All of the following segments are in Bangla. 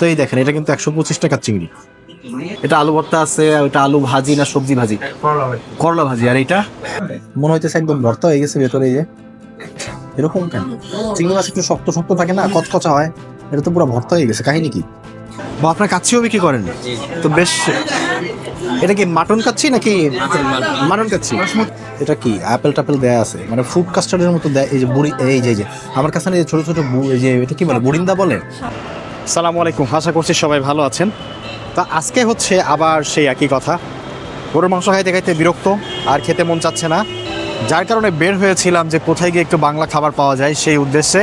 তো এই দেখেন এটা কিন্তু একশো পঁচিশ টাকার চিংড়ি। এটা আলু ভর্তা আছে ওটা আলু ভাজি না সবজি ভাজি। করলা ভাজি। আর এটা? মনে হইতেছে একদম ভর্তা হয়ে গেছে ভেতরে যে। এরকম কেন? চিংড়ি মাছ একটু শক্ত শক্ত থাকে না কচকচা হয় এটা তো পুরো ভর্তা হয়ে গেছে কাহিনী কি? বা আপনার কাচ্ছিও বিক্রি করেন? তো বেশ এটা কি মাটন কাচ্ছি নাকি মাটন কাচ্ছি এটা কি অ্যাপেল টাপেল দেয়া আছে মানে ফুড কাস্টার্ডের মতো দেয় এই যে বুড়ি এই যে এই যে আমার কাছে না এই যে ছোট ছোট বু- এই যে এটা কি বলে বুড়িন্দা বলে? সালামু আলাইকুম, আশা করছি সবাই ভালো আছেন। তা আজকে হচ্ছে আবার সেই একই কথা। গরুর মাংস খাইতে খাইতে বিরক্ত, আর খেতে মন চাচ্ছে না। যার কারণে বের হয়েছিলাম যে কোথায় গিয়ে একটু বাংলা খাবার পাওয়া যায় সেই উদ্দেশ্যে।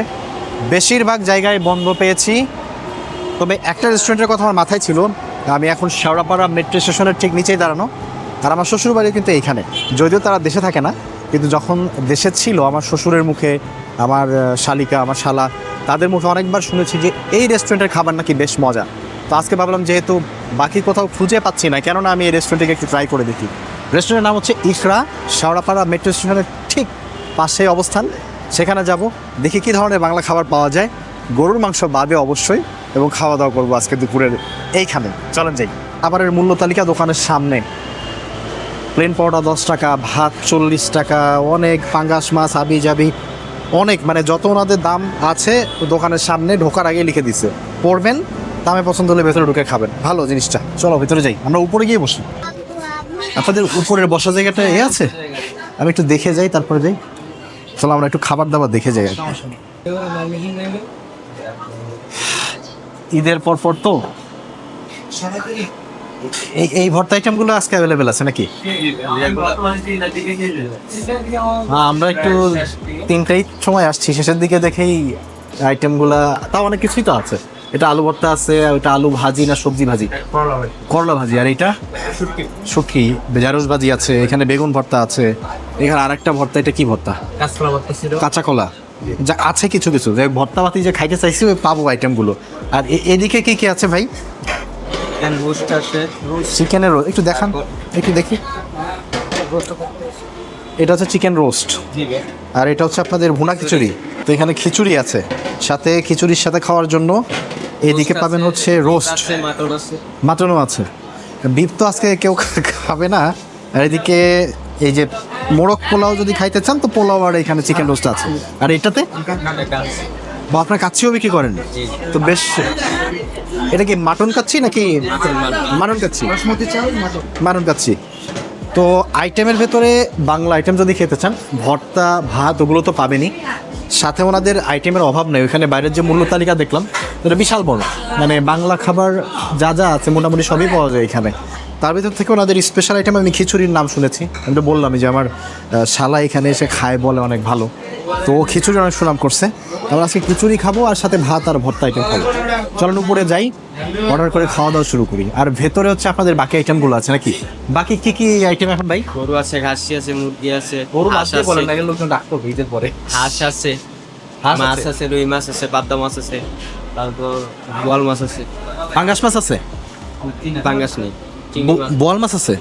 বেশিরভাগ জায়গায় বন্ধ পেয়েছি। তবে একটা রেস্টুরেন্টের কথা আমার মাথায় ছিল আমি এখন শেওড়াপাড়া মেট্রো স্টেশনের ঠিক নিচেই দাঁড়ানো। আর আমার শ্বশুর বাড়ি কিন্তু এইখানে। যদিও তারা দেশে থাকে না, কিন্তু যখন দেশে ছিল, আমার শ্বশুরের মুখে, আমার শালিকা, আমার শালা তাদের মুখে অনেকবার শুনেছি যে এই রেস্টুরেন্টের খাবার নাকি বেশ মজা। তো আজকে ভাবলাম যেহেতু বাকি কোথাও খুঁজে পাচ্ছি না, কেননা আমি এই রেস্টুরেন্টে একটু ট্রাই করে দেখি। রেস্টুরেন্টের নাম হচ্ছে ইকরা শেওড়াপাড়া মেট্রো স্টেশনের ঠিক পাশে অবস্থান। সেখানে যাব, দেখি কী ধরনের বাংলা খাবার পাওয়া যায়। গরুর মাংস বাদে অবশ্যই, এবং খাওয়া দাওয়া করব আজকে দুপুরের এইখানে। চলেন যাই। খাবারের মূল্য তালিকা দোকানের সামনে। প্লেন পাউডার দশ টাকা, ভাত চল্লিশ টাকা, অনেক পাঙ্গাস, মাছ আবি যাবি অনেক মানে যত ওনাদের দাম আছে, দোকানের সামনে ঢোকার আগে লিখে দিছে। পড়বেন দামে পছন্দ হলে ভেতরে ঢুকে খাবেন। ভালো জিনিসটা। চলো, ভেতরে যাই। আমরা উপরে গিয়ে বসি। আপনাদের উপরের বসা জায়গাটা এ আছে? আমি একটু দেখে যাই, তারপরে যাই। চলো, আমরা একটু খাবার দাবার দেখে যাই। ঈদের পর পর তো? এই এই ভর্তা আইটেমগুলো আজকে অ্যাভেলেবেল আছে নাকি? আমরা একটু তিনটেই সময় আসছি। শেষের দিকে দেখেই আইটেমগুলা তাও অনেক কিছুই তো আছে। এটা আলু ভর্তা আছে ওটা আলু ভাজি না সবজি ভাজি? করলা ভাজি। আর এটা? শুটকি। বেজারস ভাজি আছে এখানে বেগুন ভর্তা আছে। এখানে আরেকটা ভর্তা এটা কি ভর্তা? কাঁচা কলা। যা আছে কিছু কিছু। যে ভর্তা ভাতি যে খাইতে চাইছি ওই পাবো আইটেমগুলো আর এদিকে কি কি আছে ভাই? রোস্ট আছে। চিকেনের রোস্ট একটু দেখান একটু দেখি। এটা হচ্ছে চিকেন রোস্ট। আর এটা হচ্ছে আপনাদের ভুনা খিচুড়ি। তো এখানে খিচুড়ি আছে। সাথে খিচুড়ির সাথে খাওয়ার জন্য এদিকে পাবেন হচ্ছে রোস্ট মাটনও আছে। বিফ তো আজকে কেউ খাবে না। আর এদিকে এই যে মোরগ পোলাও যদি খাইতে চান তো পোলাও আর এখানে চিকেন রোস্ট আছে। আর এটাতে? বা আপনার কাচ্ছিও বিক্রি করেন? তো বেশ এটা কি মাটন কাচ্ছি নাকি মাটন কাচ্ছি মাটন কাচ্ছি তো আইটেমের ভেতরে বাংলা আইটেম যদি খেতে চান ভর্তা ভাত ওগুলো তো পাবেনই। সাথে ওনাদের আইটেমের অভাব নেই ওখানে বাইরের যে মূল্য তালিকা দেখলাম এটা বিশাল বড়। মানে বাংলা খাবার যা যা আছে মোটামুটি সবই পাওয়া যায় এখানে। তার ভিতর থেকে ওনাদের স্পেশাল আইটেম আমি খিচুড়ির নাম শুনেছি। আমি তো বললাম যে আমার শালা এখানে এসে খায় বলে অনেক ভালো। তো ও খিচুড়ি অনেক সুনাম করছে। আমরা আজকে খিচুড়ি খাব আর সাথে ভাত আর ভর্তা আইটেম খাব। চলেন উপরে যাই অর্ডার করে খাওয়া দাওয়া শুরু করি। আর ভেতরে হচ্ছে আপনাদের বাকি আইটেমগুলো আছে নাকি? বাকি কি কি আইটেম এখন ভাই? গরু আছে খাসি আছে মুরগি আছে গরু মাছ বলেন আছে। না গেলে লোকজন ডাকতো ঈদের পরে। হাঁস আছে মাছ আছে? রুই মাছ আছে পাবদা মাছ আছে তারপর বোয়াল মাছ আছে। পাঙ্গাস মাছ আছে? পাঙ্গাস নেই। বোয়াল মাছ আছে?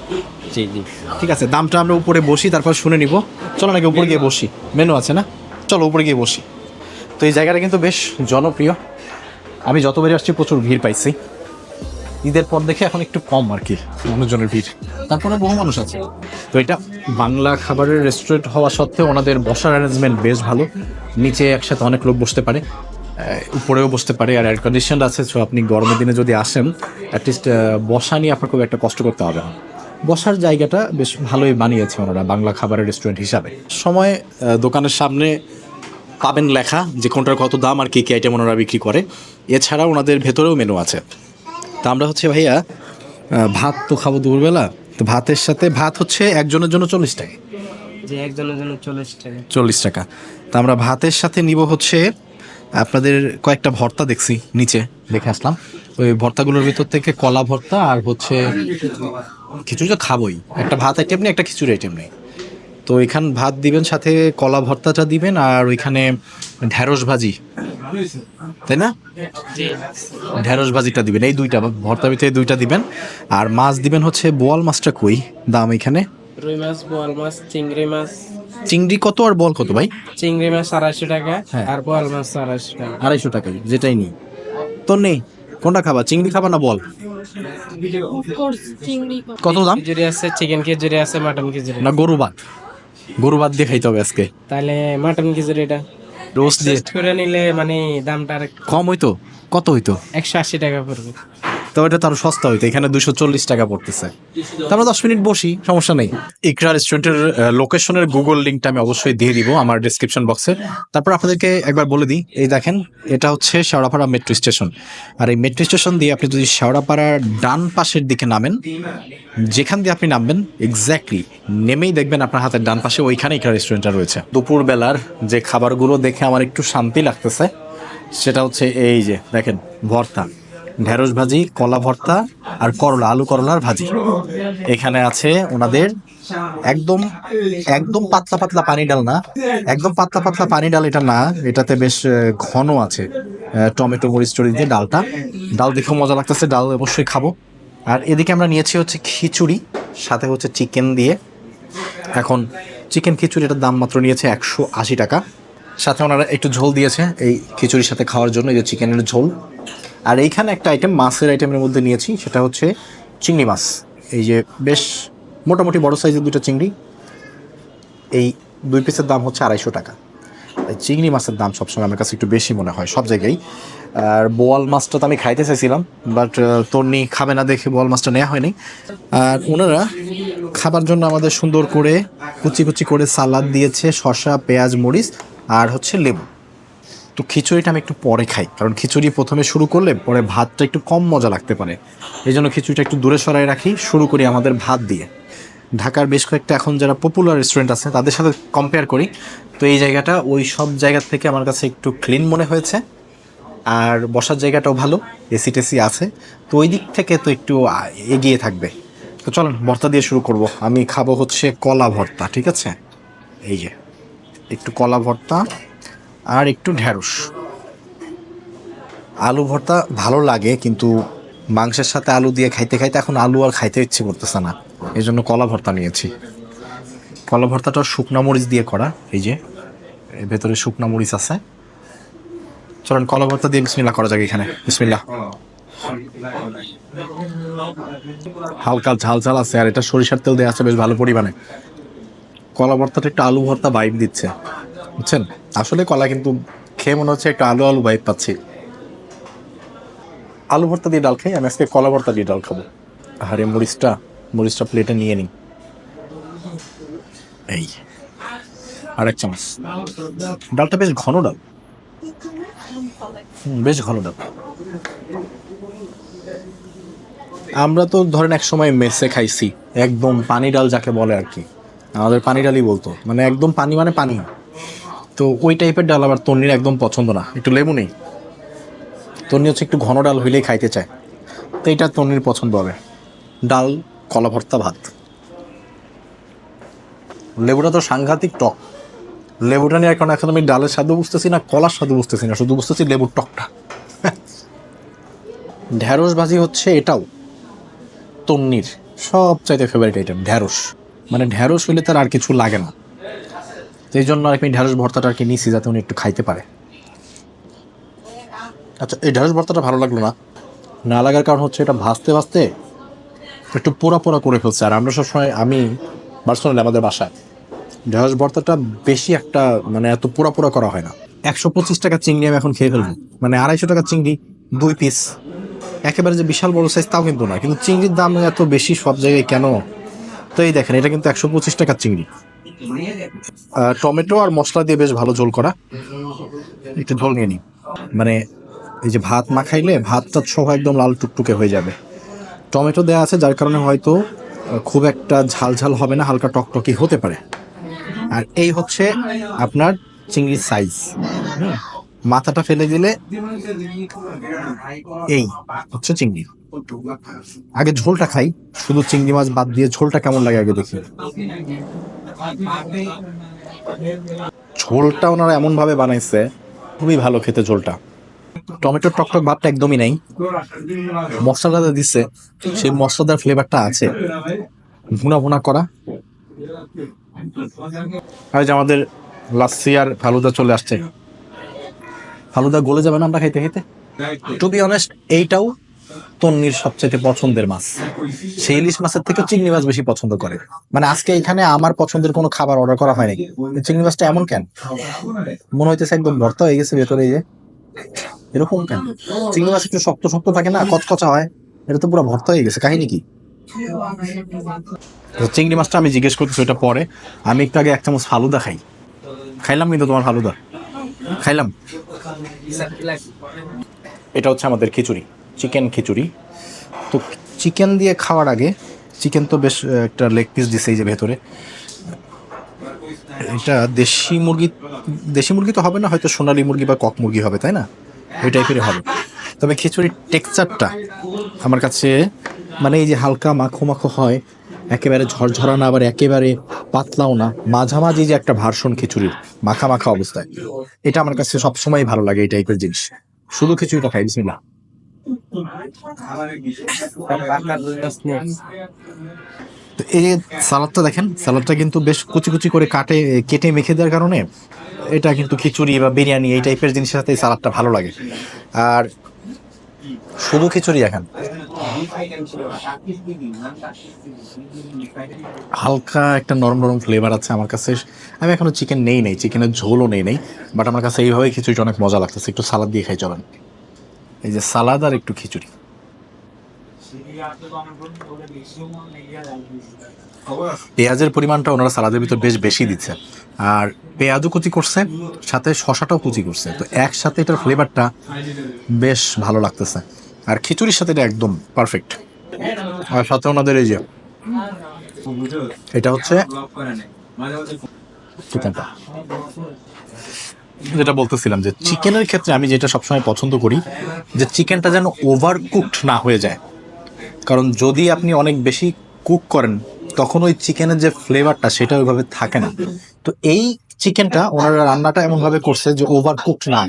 জি জি। ঠিক আছে দামটা আমরা উপরে বসি তারপর শুনে নিব। চলো নাকি উপরে গিয়ে বসি। মেনু আছে না? চলো উপরে গিয়ে বসি। তো এই জায়গাটা কিন্তু বেশ জনপ্রিয়। আমি যতবারই আসছি প্রচুর ভিড় পাইছি। ঈদের পর দেখে এখন একটু কম আর কি মানুষজনের ভিড়। তারপরে বহু মানুষ আছে। তো এটা বাংলা খাবারের রেস্টুরেন্ট হওয়া সত্ত্বেও ওনাদের বসার অ্যারেঞ্জমেন্ট বেশ ভালো। নিচে একসাথে অনেক লোক বসতে পারে। উপরেও বসতে পারে আর এয়ার কন্ডিশন আছে সো আপনি গরমের দিনে যদি আসেন অ্যাটলিস্ট বসা নিয়ে আপনার খুব একটা কষ্ট করতে হবে না। বসার জায়গাটা বেশ ভালোই বানিয়েছে ওনারা বাংলা খাবারের রেস্টুরেন্ট হিসাবে। সময় দোকানের সামনে পাবেন লেখা যে কোনটার কত দাম আর কী কী আইটেম ওনারা বিক্রি করে। এছাড়া ওনাদের ভেতরেও মেনু আছে। তা আমরা হচ্ছে ভাইয়া ভাত তো খাব দুপুরবেলা তো ভাতের সাথে ভাত হচ্ছে একজনের জন্য চল্লিশ টাকা। যে একজনের জন্য চল্লিশ টাকা। চল্লিশ টাকা। তা আমরা ভাতের সাথে নিব হচ্ছে আপনাদের কয়েকটা ভর্তা দেখছি নিচে, দেখে আসলাম। ওই ভর্তাগুলোর ভিতর থেকে কলা ভর্তা আর হচ্ছে খিচুড়ি তো খাবোই। একটা ভাত আইটেম নেই, একটা খিচুড়ি আইটেম নেই। তো এখান ভাত দিবেন, সাথে কলা ভর্তাটা দিবেন আর ওইখানে ঢ্যাঁড়স ভাজি। তাই না? ঢ্যাঁড়স ভাজিটা দিবেন, এই দুইটা ভর্তা ভিতরে দুইটা দিবেন। আর মাছ দিবেন হচ্ছে বোয়াল মাছটা কই দাম এখানে? রুই মাছ, বোয়াল মাছ, চিংড়ি মাছ। চিংড়ি কত আর বল কত ভাই? চিংড়ি মাছ আড়াইশো টাকা হ্যাঁ। আর বোয়াল মাছ আড়াইশো টাকা। আড়াইশো টাকা যেটাই নিই। তো নেই কোনটা খাবা চিংড়ি খাবা না বল? কত দাম? খিচুড়ি আছে চিকেন খিচুড়ি আছে মাটন খিচুড়ি। না গরু ভাত। গরু ভাত দিয়ে খাইতে হবে আজকে। তাহলে মাটন খিচুড়িটা রোস্ট দিয়ে। টেস্ট করে নিলে মানে দামটা আর কম হইতো? কত হইতো? একশো আশি টাকা পড়বে। তো এটা তো আরও সস্তা হইতো এখানে দুশো চল্লিশ টাকা পড়তেছে। তো আমরা দশ মিনিট বসি সমস্যা নেই। ইকরা রেস্টুরেন্টের লোকেশনের গুগল লিঙ্কটা আমি অবশ্যই দিয়ে দিব আমার ডিসক্রিপশন বক্সে তারপর আপনাদেরকে একবার বলে দিই এই দেখেন এটা হচ্ছে শেওড়াপাড়া মেট্রো স্টেশন আর এই মেট্রো স্টেশন দিয়ে আপনি যদি শেওড়াপাড়ার ডান পাশের দিকে নামেন যেখান দিয়ে আপনি নামবেন এক্স্যাক্টলি নেমেই দেখবেন আপনার হাতের ডান পাশে ওইখানে ইকরা রেস্টুরেন্টটা রয়েছে। দুপুর বেলার যে খাবারগুলো দেখে আমার একটু শান্তি লাগতেছে সেটা হচ্ছে এই যে দেখেন ভর্তা। ঢেঁড়স ভাজি, কলা ভর্তা আর করলা, আলু করলার ভাজি। এখানে আছে ওনাদের একদম একদম পাতলা পাতলা পানি ডাল না, একদম পাতলা পাতলা পানি ডাল এটা না, এটাতে বেশ ঘন আছে টমেটো মরিচ টরিচ দিয়ে ডালটা। ডাল দেখেও মজা লাগতেছে, ডাল অবশ্যই খাব। আর এদিকে আমরা নিয়েছি হচ্ছে খিচুড়ি, সাথে হচ্ছে চিকেন দিয়ে। এখন চিকেন খিচুড়িটার দাম মাত্র নিয়েছে একশো আশি টাকা। সাথে ওনারা একটু ঝোল দিয়েছে এই খিচুড়ির সাথে খাওয়ার জন্য, এই যে চিকেনের ঝোল। আর এইখানে একটা আইটেম মাছের আইটেমের মধ্যে নিয়েছি, সেটা হচ্ছে চিংড়ি মাছ। এই যে বেশ মোটামুটি বড় সাইজের দুটো চিংড়ি। এই দুই পিসের দাম হচ্ছে আড়াইশো টাকা। এই চিংড়ি মাছের দাম সবসময় আমার কাছে একটু বেশি মনে হয়, সব জায়গায়। আর বোয়াল মাছটা তো আমি খাইতে চাইছিলাম বাট তন্নি খাবে না দেখে বোয়াল মাছটা নেওয়া হয়নি। আর ওনারা খাবার জন্য আমাদের সুন্দর করে কুচি কুচি করে সালাদ দিয়েছে, শসা, পেঁয়াজ, মরিচ, আর হচ্ছে লেবু। তো খিচুড়িটা আমি একটু পরে খাই। কারণ খিচুড়ি প্রথমে শুরু করলে পরে ভাতটা একটু কম মজা লাগতে পারে। এই জন্য খিচুড়িটা একটু দূরে সরাই রাখি, শুরু করি আমাদের ভাত দিয়ে। ঢাকার বেশ কয়েকটা এখন যারা পপুলার রেস্টুরেন্ট আছে, তাদের সাথে কম্পেয়ার করি। তো এই জায়গাটা ওই সব জায়গা থেকে আমার কাছে একটু ক্লিন মনে হয়েছে। আর বসার জায়গাটাও ভালো এসি টেসি আছে। তো ওই দিক থেকে তো একটু এগিয়ে থাকবে। তো চলুন, ভর্তা দিয়ে শুরু করব। আমি খাব হচ্ছে কলা ভর্তা, ঠিক আছে? এই যে, একটু কলা ভর্তা। আর একটু ঢ্যাঁড়স। আলু ভর্তা ভালো লাগে, কিন্তু মাংসের সাথে আলু দিয়ে খাইতে খাইতে এখন আলু আর খাইতে ইচ্ছে করতেছে না। এই জন্য কলা ভর্তা নিয়েছি। কলা ভর্তাটা শুকনা মরিচ দিয়ে করা, এই যে। ভেতরে শুকনা মরিচ আছে। চলেন, কলা ভর্তা দিয়ে বিসমিল্লা করা যাক এখানে। বিসমিল্লা হালকা ঝাল ঝাল আছে, আর এটা সরিষার তেল দেওয়া আছে, বেশ ভালো পরিমাণে। কলা ভর্তাটা একটু আলু ভর্তা বাইব দিচ্ছে। বুঝছেন? আসলে কলা কিন্তু খেয়ে মনে হচ্ছে একটু আলু আলু বাইব পাচ্ছি। আলু ভর্তা দিয়ে ডাল খাই, আমি আজকে কলা ভর্তা দিয়ে ডাল খাব। আরে মরিচটা মরিচটা প্লেটে নিয়ে নিই। এই আর এক চামচ। ডালটা বেশ ঘন ডাল। বেশ ঘন ডাল। আমরা তো ধরেন এক সময় মেসে খাইছি, একদম পানি ডাল যাকে বলে আর কি। আমাদের পানি ডালই বলতো। মানে একদম পানি মানে পানি। তো ওই টাইপের ডাল আবার তন্নির একদম পছন্দ না। একটু লেবু নেই। তন্নি হচ্ছে একটু ঘন ডাল হইলেই খাইতে চায়। তো এটা তন্নির পছন্দ হবে। ডাল, কলা ভর্তা, ভাত। লেবুটা তো সাংঘাতিক টক। লেবুটা নিয়ে এখন এখন আমি ডালের স্বাদও বুঝতেছি না, কলার স্বাদও বুঝতেছি না, শুধু বুঝতেছি লেবুর টকটা। ঢ্যাঁড়স ভাজি হচ্ছে এটাও। তন্নির সবচাইতে ফেভারিট আইটেম ঢ্যাঁড়স। মানে ঢ্যাঁড়স হইলে তার আর কিছু লাগে না। এই জন্য আর কি ঢ্যাঁড়স ভর্তাটা আর কি নিছি যাতে উনি একটু খাইতে পারে। আচ্ছা এই ঢ্যাঁড়স ভর্তাটা ভালো লাগল না? না লাগার কারণ হচ্ছে এটা ভাজতে ভাজতে একটু পোড়া পোড়া করে ফেলছে। আর আমরা সবসময় আমি পার্সোনালি আমাদের বাসায় ঢেঁড়স ভর্তাটা বেশি একটা মানে এত পোড়া পোড়া করা হয় না। একশো পঁচিশ টাকা চিংড়ি আমি এখন খেয়ে ফেলব। মানে আড়াইশো টাকা চিংড়ি দুই পিস একেবারে যে বিশাল বড় সাইজ তাও কিন্তু না। কিন্তু চিংড়ির দাম এত বেশি সব জায়গায় কেন? তো এই দেখেন এটা কিন্তু একশো পঁচিশ টাকার চিংড়ি। টমেটো আর মশলা দিয়ে বেশ ভালো ঝোল করা। একটু ঝোল নিয়ে নিই। মানে এই যে ভাত মাখাইলে ভাতটা সহ একদম লাল টুকটুকে হয়ে যাবে। টমেটো দেওয়া আছে, যার কারণে হয়তো খুব একটা ঝাল ঝাল হবে না, হালকা টকটকি হতে পারে। আর এই হচ্ছে আপনার চিংড়ির সাইজ মাথাটা ফেলে দিলে এই হচ্ছে চিংড়ি। আগে ঝোলটা খাই, শুধু চিংড়ি মাছ বাদ দিয়ে ঝোলটা কেমন লাগে আগে দেখি। ঝোলটা ওনারা এমন ভাবে বানাইছে, খুবই ভালো খেতে ঝোলটা। টমেটোর টকটক ভাবটা একদমই নাই। মশলাটা দিচ্ছে সেই মশলাদার ফ্লেভারটা আছে। ভুনা ভুনা করা। যে আমাদের লাচ্ছি আর ফালুদা চলে আসছে। ফালুদা গলে যাবে না আমরা খাইতে খাইতে? টু বি অনেস্ট এইটাও তন্নির সবচেয়ে পছন্দের মাছ। সেই ইলিশ মাছের থেকে চিংড়ি মাছ বেশি পছন্দ করে। মানে আজকে এখানে আমার পছন্দের কোনো খাবার অর্ডার করা হয়নি চিংড়ি মাছটা এমন কেন? মনে হইতেছে একদম ভর্তা হয়ে গেছে ভেতরে যে। এরকম কেন? চিংড়ি মাছ একটু শক্ত শক্ত থাকে না, কচকচা হয়, এটা তো পুরো ভর্তা হয়ে গেছে, কাহিনী কি? চিংড়ি মাছটা আমি জিজ্ঞেস করতেছি ওটা পরে। আমি একটু আগে এক চামচ ফালুদা খাই। খাইলাম কিন্তু তোমার ফালুদা? খাইলাম? এটা হচ্ছে আমাদের খিচুড়ি। চিকেন খিচুড়ি। তো চিকেন দিয়ে খাওয়ার আগে, চিকেন তো বেশ একটা লেগ পিস দিছে এই যে ভেতরে। এটা দেশি মুরগি দেশি মুরগি তো হবে না, হয়তো সোনালী মুরগি বা কক মুরগি হবে, তাই না? ওই টাইপেরই হবে। তবে খিচুড়ির টেক্সচারটা আমার কাছে মানে এই যে হালকা মাখো মাখো হয়, একেবারে ঝরঝরা না, আবার একেবারে পাতলাও না, মাঝামাঝি যে একটা ভার্সন খিচুড়ির, মাখা মাখা অবস্থায়, এটা আমার কাছে সবসময় ভালো লাগে এই টাইপের জিনিস। শুধু খিচুড়িটা খাই বিসমিল্লা তো এই সালাদটা দেখেন, সালাদটা কিন্তু বেশ কুচি কুচি করে কাটে, কেটে মেখে দেওয়ার কারণে এটা কিন্তু খিচুড়ি বা বিরিয়ানি এই টাইপের জিনিসের সাথে এই সালাদটা ভালো লাগে। আর শুধু খিচুড়ি এখন হালকা একটা নরম নরম ফ্লেভার আছে আমার কাছে। আমি এখনও চিকেন নেই নেই চিকেনের ঝোলও নেই নেই বাট আমার কাছে এইভাবে খিচুড়িটা অনেক মজা লাগতেছে। একটু সালাদ দিয়ে খাই, চলেন। এই যে সালাদ আর একটু খিচুড়ি। পেঁয়াজের পরিমাণটা ওনারা সালাদের ভিতর বেশ বেশি দিচ্ছে। আর পেঁয়াজও কুচি করছে, সাথে শশাটাও কুচি করছে। তো একসাথে এটার ফ্লেভারটা বেশ ভালো লাগতেছে। আর খিচুড়ির সাথে এটা একদম পারফেক্ট আর সাথে ওনাদের এই যে, এটা হচ্ছে চিকেনটা। যেটা বলতেছিলাম যে চিকেনের ক্ষেত্রে আমি যেটা সবসময় পছন্দ করি, যে চিকেনটা যেন ওভার কুকড না হয়ে যায়। কারণ যদি আপনি অনেক বেশি কুক করেন, তখন ওই চিকেনের যে ফ্লেভারটা সেটা ওইভাবে থাকে না। তো এই চিকেনটা ওনারা রান্নাটা এমন ভাবে করছে যে ওভার কুকড না।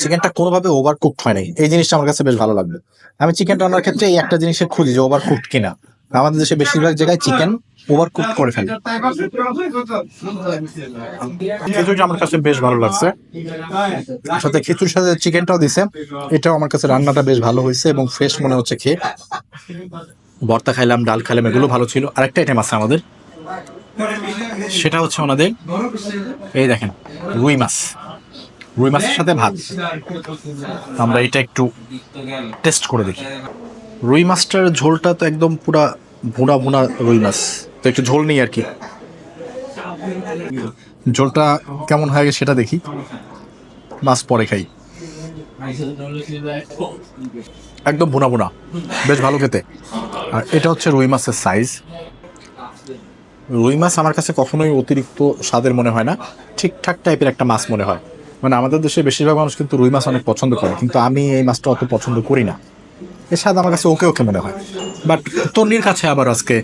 চিকেনটা কোনোভাবে ওভার কুকড হয় নাই। এই জিনিসটা আমার কাছে বেশ ভালো লাগবে আমি চিকেন রান্নার ক্ষেত্রে এই একটা জিনিসে খুঁজি যে ওভার কুকড কিনা। আমাদের দেশে বেশিরভাগ জায়গায় চিকেন ওভার কুক করে ফেলে। খিচুড়িটা আমার কাছে বেশ ভালো লাগছে। সাথে খিচুড়ির সাথে চিকেনটাও দিছে। এটাও আমার কাছে রান্নাটা বেশ ভালো হয়েছে এবং ফ্রেশ মনে হচ্ছে খেয়ে। ভর্তা খাইলাম ডাল খাইলাম এগুলো ভালো ছিল। আরেকটা আইটেম আছে আমাদের। সেটা হচ্ছে ওনাদের এই দেখেন রুই মাছ। রুই মাছের সাথে ভাত। আমরা এটা একটু টেস্ট করে দেখি। রুই মাছটার ঝোলটা তো একদম পুরা ভুনা ভুনা রুই মাছ। তো একটু ঝোল নেই আর কি। ঝোলটা কেমন হয়ে সেটা দেখি। মাছ পরে খাই। একদম ভুনা ভুনা। বেশ ভালো খেতে। আর এটা হচ্ছে রুই মাছের সাইজ রুই মাছ আমার কাছে কখনোই অতিরিক্ত স্বাদের মনে হয় না। ঠিকঠাক টাইপের একটা মাছ মনে হয়। মানে আমাদের দেশে বেশিরভাগ মানুষ কিন্তু রুই মাছ অনেক পছন্দ করে। কিন্তু আমি এই মাছটা অত পছন্দ করি না। এর স্বাদ আমার কাছে ওকে ওকে মনে হয়। বাট তন্নির কাছে আবার আজকে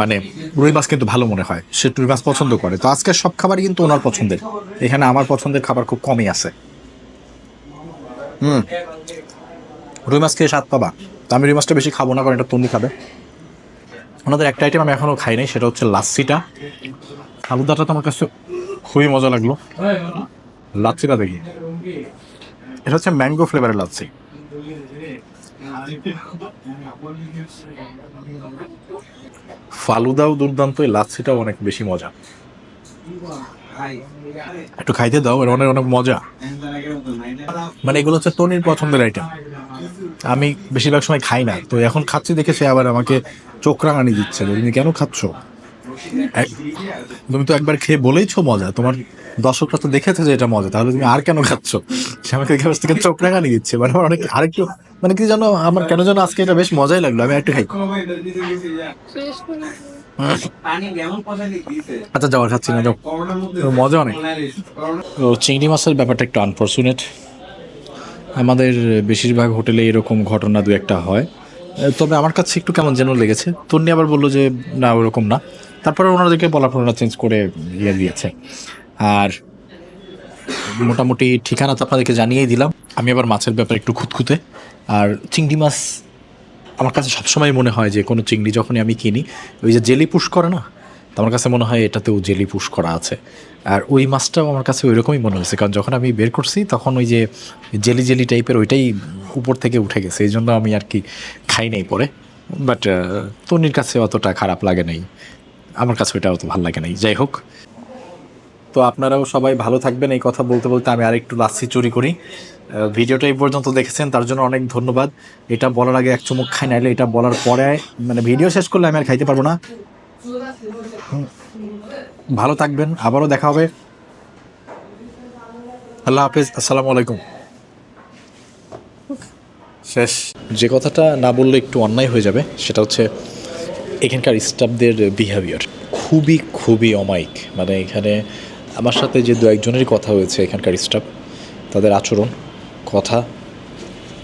মানে রুই মাছ কিন্তু ভালো মনে হয়। সে রুই মাছ পছন্দ করে। তো আজকে সব খাবারই কিন্তু ওনার পছন্দের। এখানে আমার পছন্দের খাবার খুব কমই আছে। হুম। রুই মাছ খেয়ে স্বাদ পাবা। তো আমি রুই মাছটা বেশি খাব না, কারণ এটা তন্নি খাবে। ওনাদের একটা আইটেম আমি এখনও খাই নাই, সেটা হচ্ছে লাচ্ছিটা। আলুদাটা তো আমার কাছে খুবই মজা লাগল। লাচ্ছিটা দেখি। এটা হচ্ছে ম্যাঙ্গো ফ্লেভারের লাচ্ছি। ফালুদাও দুর্দান্ত এই লাচ্ছিটাও অনেক বেশি মজা। একটু খাইতে দাও, এর অনেক অনেক মজা। মানে এগুলো হচ্ছে তনির পছন্দের আইটেম আমি বেশিরভাগ সময় খাই না, তো এখন খাচ্ছি দেখে সে আবার আমাকে চোখ রাঙানি দিচ্ছে তুমি কেন খাচ্ছ? তুমি তো একবার খেয়ে বলেইছো মজা, তোমার দর্শকরা তো দেখেছে যে এটা মজা, তাহলে তুমি আর কেন খাচ্ছ? সে আমাকে দেখে থেকে দিচ্ছে। মানে আমার অনেক আরেকটু মানে কি জানো আমার কেন যেন আজকে এটা বেশ মজাই লাগল, আমি একটু খাই। আচ্ছা যাওয়ার খাচ্ছি না, যাও। মজা অনেক। তো চিংড়ি মাছের ব্যাপারটা একটু আনফর্চুনেট আমাদের বেশিরভাগ হোটেলে এরকম ঘটনা দু একটা হয়। তবে আমার কাছে একটু কেমন যেন লেগেছে। তন্নি আবার বলল যে, না, ওরকম না। তারপরে ওনাদেরকে বলা চেঞ্জ করে ইয়ে দিয়েছে। আর মোটামুটি ঠিকানা তো আপনাদেরকে জানিয়েই দিলাম। আমি আবার মাছের ব্যাপারে একটু খুঁতখুঁতে। আর চিংড়ি মাছ আমার কাছে সবসময় মনে হয় যে, কোনো চিংড়ি যখনই আমি কিনি, ওই যে জেলি পুশ করে না, তো আমার কাছে মনে হয় এটাতেও জেলি পুশ করা আছে। আর ওই মাছটাও আমার কাছে ওই রকমই মনে হয়েছে, কারণ যখন আমি বের করছি, তখন ওই যে জেলি জেলি টাইপের ওইটাই উপর থেকে উঠে গেছে, এই জন্য আমি আর কি খাই নাই পরে। বাট তনির কাছে অতটা খারাপ লাগে নাই। আমার কাছে ওইটা অত ভালো লাগে নাই। যাই হোক। তো আপনারাও সবাই ভালো থাকবেন। এই কথা বলতে বলতে আমি আরেকটু লাচ্ছি চুরি করি। ভিডিওটা এই পর্যন্ত দেখেছেন, তার জন্য অনেক ধন্যবাদ। এটা বলার আগে এক চুমুক খাই নাইলে এটা বলার পরে মানে ভিডিও শেষ করলে আমি আর খাইতে পারব না। ভালো থাকবেন, আবারও দেখা হবে। আল্লাহ হাফেজ, আসসালামু আলাইকুম। শেষ। যে কথাটা না বললে একটু অন্যায় হয়ে যাবে, সেটা হচ্ছে এখানকার স্টাফদের বিহেভিয়ার খুবই খুবই অমায়িক। মানে এখানে আমার সাথে যে দু একজনেরই কথা হয়েছে এখানকার স্টাফ, তাদের আচরণ, কথা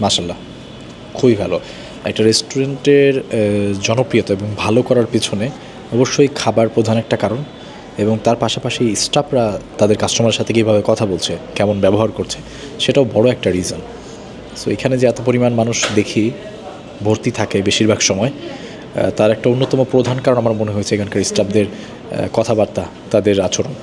মাসাল্লাহ খুবই ভালো। একটা রেস্টুরেন্টের জনপ্রিয়তা এবং ভালো করার পিছনে অবশ্যই খাবার প্রধান একটা কারণ এবং তার পাশাপাশি স্টাফরা তাদের কাস্টমারের সাথে কীভাবে কথা বলছে, কেমন ব্যবহার করছে, সেটাও বড় একটা রিজন সো এখানে যে এত পরিমাণ মানুষ দেখি, ভর্তি থাকে বেশিরভাগ সময় তার একটা অন্যতম প্রধান কারণ আমার মনে হয়েছে এখানকার স্টাফদের কথাবার্তা, তাদের আচরণ।